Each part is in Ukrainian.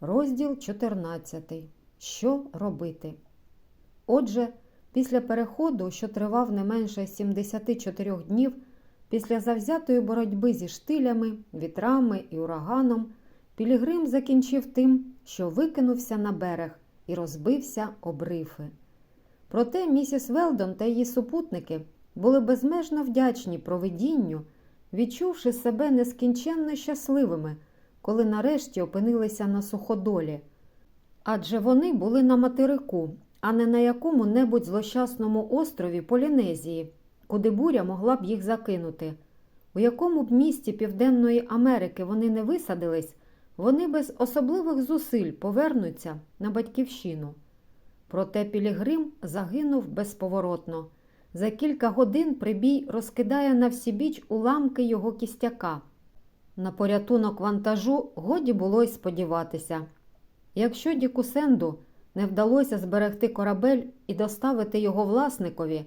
Розділ 14. Що робити? Отже, після переходу, що тривав не менше 74 днів, після завзятої боротьби зі штилями, вітрами і ураганом, Пілігрим закінчив тим, що викинувся на берег і розбився об рифи. Проте місіс Велдон та її супутники були безмежно вдячні провидінню, відчувши себе нескінченно щасливими, коли нарешті опинилися на суходолі. Адже вони були на материку, а не на якому-небудь злощасному острові Полінезії, куди буря могла б їх закинути. У якому б місті Південної Америки вони не висадились, вони без особливих зусиль повернуться на батьківщину. Проте Пілігрим загинув безповоротно. За кілька годин прибій розкидає на всі біч уламки його кістяка. На порятунок вантажу годі було й сподіватися. Якщо Діку Сенду не вдалося зберегти корабель і доставити його власникові,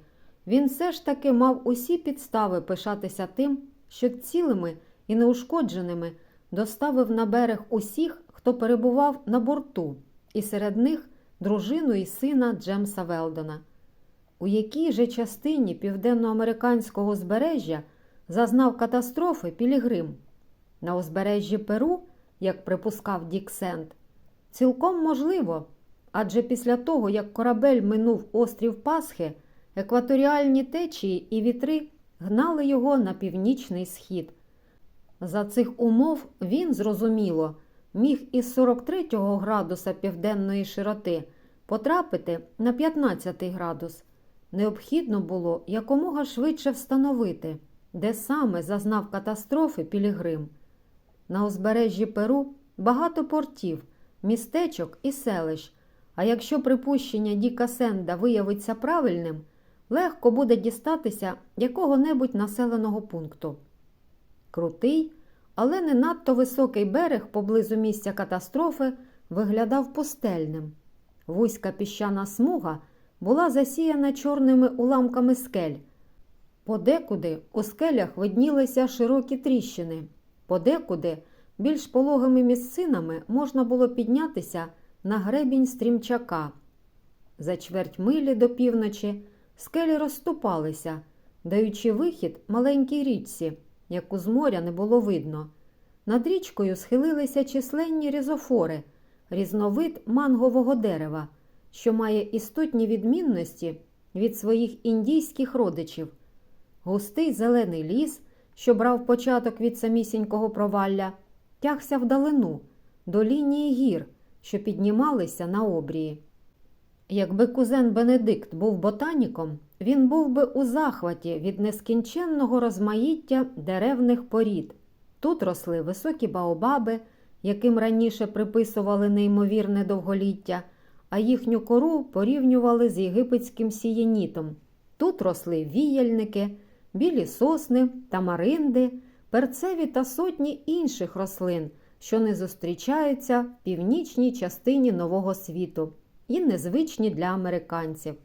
він все ж таки мав усі підстави пишатися тим, що цілими і неушкодженими доставив на берег усіх, хто перебував на борту, і серед них дружину і сина Джемса Велдона. У якій же частині південноамериканського узбережжя зазнав катастрофи Пілігрим? На узбережжі Перу, як припускав Дік Сент, цілком можливо, адже після того, як корабель минув острів Пасхи, екваторіальні течії і вітри гнали його на північний схід. За цих умов він, зрозуміло, міг із 43 градуса південної широти потрапити на 15 градус. Необхідно було якомога швидше встановити, де саме зазнав катастрофи Пілігрим. На узбережжі Перу багато портів, містечок і селищ, а якщо припущення Діка Сенда виявиться правильним, легко буде дістатися якого-небудь населеного пункту. Крутий, але не надто високий берег поблизу місця катастрофи виглядав пустельним. Вузька піщана смуга була засіяна чорними уламками скель. Подекуди у скелях виднілися широкі тріщини, подекуди більш пологими місцинами можна було піднятися на гребінь стрімчака. За чверть милі до півночі скелі розступалися, даючи вихід маленькій річці, яку з моря не було видно. Над річкою схилилися численні різофори, різновид мангового дерева, що має істотні відмінності від своїх індійських родичів. Густий зелений ліс, що брав початок від самісінького провалля, тягся вдалину, до лінії гір, що піднімалися на обрії. Якби кузен Бенедикт був ботаніком, він був би у захваті від нескінченного розмаїття деревних порід. Тут росли високі баобаби, яким раніше приписували неймовірне довголіття, а їхню кору порівнювали з єгипетським сієнітом. Тут росли віяльники, білі сосни, тамаринди, перцеві та сотні інших рослин, що не зустрічаються в північній частині Нового світу і незвичні для американців.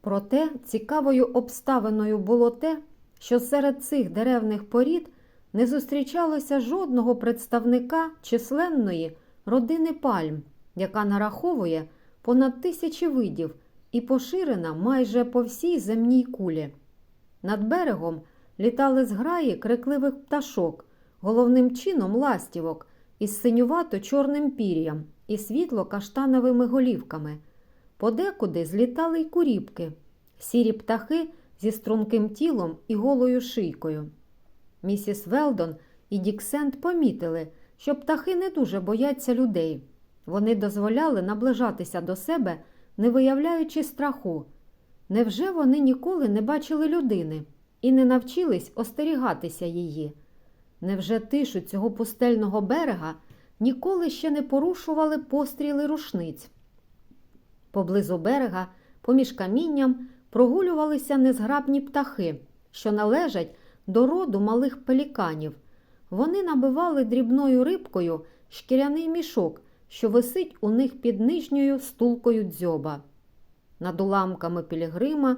Проте цікавою обставиною було те, що серед цих деревних порід не зустрічалося жодного представника численної родини пальм, яка нараховує понад тисячі видів і поширена майже по всій земній кулі. Над берегом літали зграї крикливих пташок, головним чином ластівок із синювато-чорним пір'ям і світло-каштановими голівками. Подекуди злітали й куріпки, сірі птахи зі струнким тілом і голою шийкою. Місіс Велдон і Діксент помітили, що птахи не дуже бояться людей. Вони дозволяли наближатися до себе, не виявляючи страху. Невже вони ніколи не бачили людини і не навчились остерігатися її? Невже тишу цього пустельного берега ніколи ще не порушували постріли рушниць? Поблизу берега, поміж камінням, прогулювалися незграбні птахи, що належать до роду малих пеліканів. Вони набивали дрібною рибкою шкіряний мішок, що висить у них під нижньою стулкою дзьоба. Над уламками Пілігрима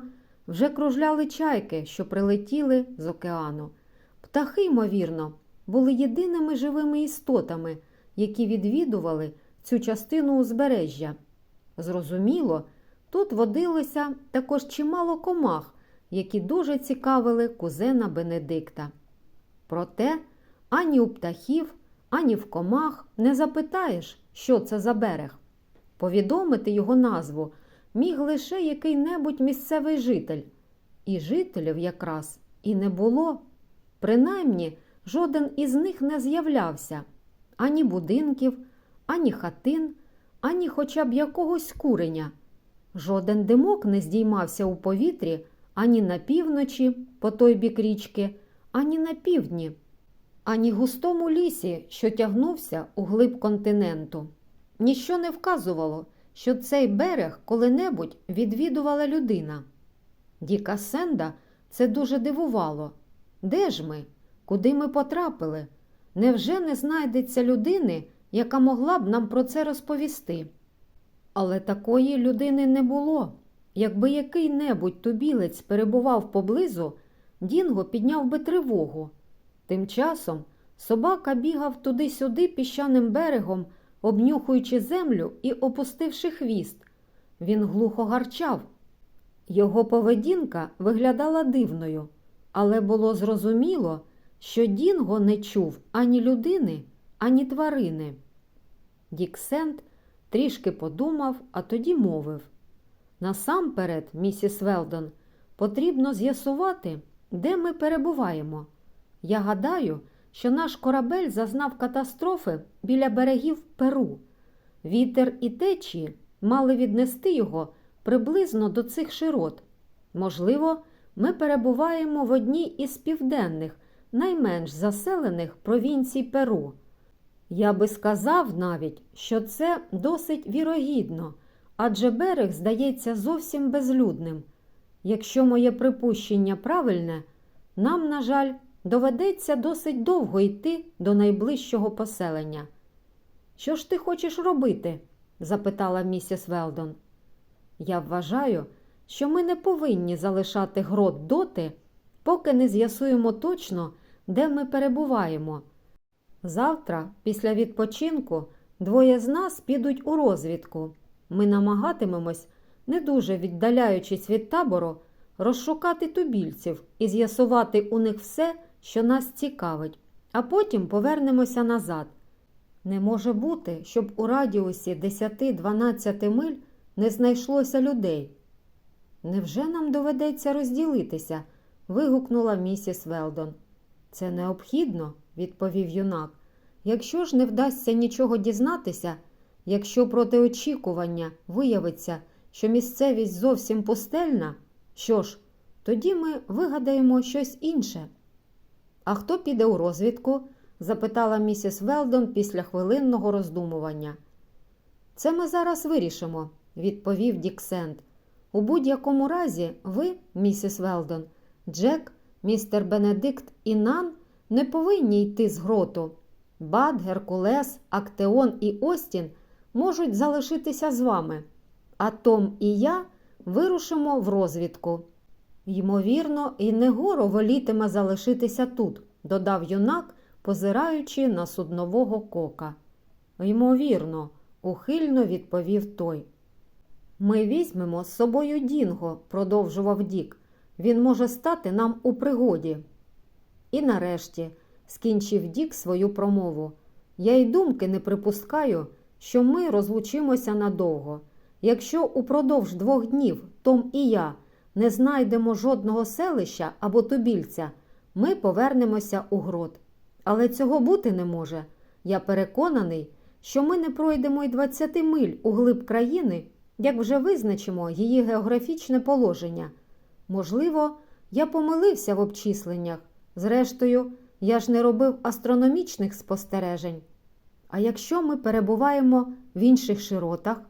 вже кружляли чайки, що прилетіли з океану. Птахи, ймовірно, були єдиними живими істотами, які відвідували цю частину узбережжя. Зрозуміло, тут водилося також чимало комах, які дуже цікавили кузена Бенедикта. Проте ані у птахів, ані в комах не запитаєш, що це за берег. Повідомити його назву міг лише який-небудь місцевий житель. І жителів якраз і не було. Принаймні, жоден із них не з'являвся ані будинків, ані хатин, ані хоча б якогось куреня. Жоден димок не здіймався у повітрі ані на півночі, по той бік річки, ані на півдні, ані густому лісі, що тягнувся у глиб континенту. Ніщо не вказувало, що цей берег коли-небудь відвідувала людина. Діка Сенда це дуже дивувало. Де ж ми? Куди ми потрапили? Невже не знайдеться людини, яка могла б нам про це розповісти? Але такої людини не було. Якби який-небудь тубілець перебував поблизу, Дінго підняв би тривогу. Тим часом собака бігав туди-сюди піщаним берегом, обнюхуючи землю і опустивши хвіст. Він глухо гарчав. Його поведінка виглядала дивною, але було зрозуміло, що Дінго не чув ані людини, ані тварини. Діксент трішки подумав, а тоді мовив. Насамперед, місіс Велдон, потрібно з'ясувати, де ми перебуваємо. Я гадаю, що наш корабель зазнав катастрофи біля берегів Перу. Вітер і течії мали віднести його приблизно до цих широт. Можливо, ми перебуваємо в одній із південних, найменш заселених провінцій Перу. Я би сказав навіть, що це досить вірогідно, адже берег здається зовсім безлюдним. Якщо моє припущення правильне, нам, на жаль, доведеться досить довго йти до найближчого поселення. Що ж ти хочеш робити? запитала місіс Велдон. Я вважаю, що ми не повинні залишати грот доти, поки не з'ясуємо точно, де ми перебуваємо. Завтра, після відпочинку, двоє з нас підуть у розвідку. Ми намагатимемось, не дуже віддаляючись від табору, розшукати тубільців і з'ясувати у них все, що нас цікавить, а потім повернемося назад. Не може бути, щоб у радіусі 10-12 миль не знайшлося людей. Невже нам доведеться розділитися? вигукнула місіс Велдон. Це необхідно, відповів юнак. Якщо ж не вдасться нічого дізнатися, якщо проти очікування виявиться, що місцевість зовсім пустельна, що ж, тоді ми вигадаємо щось інше. А хто піде у розвідку? запитала місіс Велдон після хвилинного роздумування. Це ми зараз вирішимо, відповів Діксент. У будь-якому разі, ви, місіс Велдон, Джек, містер Бенедикт і Нан не повинні йти з гроту. Бад, Геркулес, Актеон і Остін можуть залишитися з вами, а Том і я вирушимо в розвідку. Ймовірно, і Негоро волітиме залишитися тут, додав юнак, позираючи на суднового кока. Ймовірно, ухильно відповів той. Ми візьмемо з собою Дінго, продовжував Дік. Він може стати нам у пригоді. І нарешті, скінчив Дік свою промову. Я й думки не припускаю, що ми розлучимося надовго. Якщо упродовж двох днів Том і я не знайдемо жодного селища або тубільця, ми повернемося у грот. Але цього бути не може. Я переконаний, що ми не пройдемо й 20 миль у глиб країни, як вже визначимо її географічне положення. Можливо, я помилився в обчисленнях. Зрештою, я ж не робив астрономічних спостережень. А якщо ми перебуваємо в інших широтах?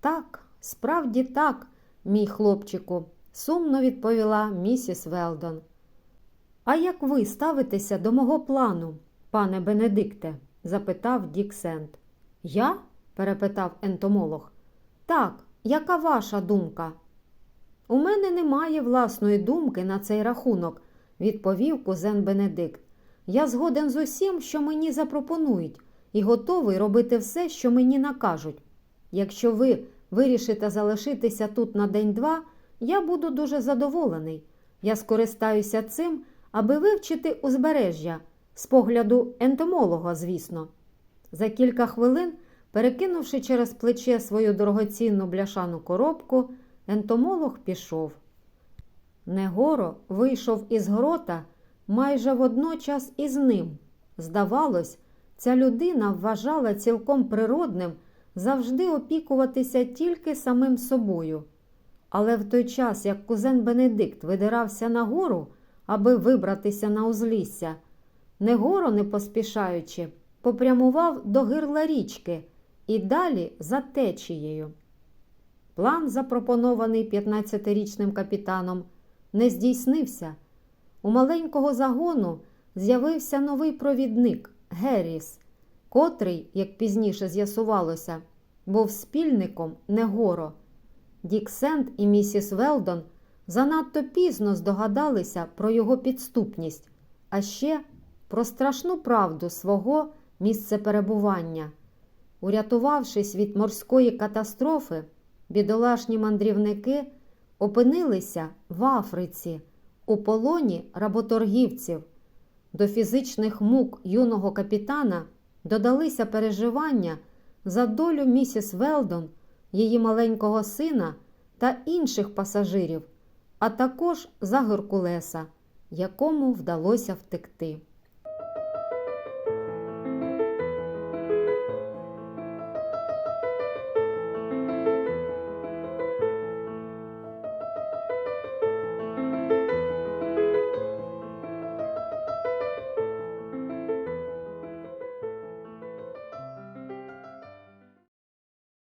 Так, справді так, мій хлопчику, сумно відповіла місіс Велдон. А як ви ставитеся до мого плану, пане Бенедикте? запитав Дік Сент. Я? перепитав ентомолог. Так, яка ваша думка? У мене немає власної думки на цей рахунок, відповів кузен Бенедикт. Я згоден з усім, що мені запропонують, і готовий робити все, що мені накажуть. Якщо ви вирішите залишитися тут на день-два, я буду дуже задоволений. Я скористаюся цим, аби вивчити узбережжя, з погляду ентомолога, звісно. За кілька хвилин, перекинувши через плече свою дорогоцінну бляшану коробку, ентомолог пішов. Негоро вийшов із грота майже водночас із ним. Здавалось, ця людина вважала цілком природним завжди опікуватися тільки самим собою. Але в той час, як кузен Бенедикт видирався нагору, аби вибратися на узлісся, Негоро, не поспішаючи, попрямував до гирла річки і далі за течією. План, запропонований 15-річним капітаном, не здійснився. У маленького загону з'явився новий провідник Герріс, котрий, як пізніше з'ясувалося, був спільником Негоро. Дік Сент і місіс Велдон занадто пізно здогадалися про його підступність, а ще про страшну правду свого місцеперебування. Урятувавшись від морської катастрофи, бідолашні мандрівники опинилися в Африці у полоні работоргівців. До фізичних мук юного капітана додалися переживання за долю місіс Велдон, її маленького сина та інших пасажирів, а також за Геркулеса, якому вдалося втекти.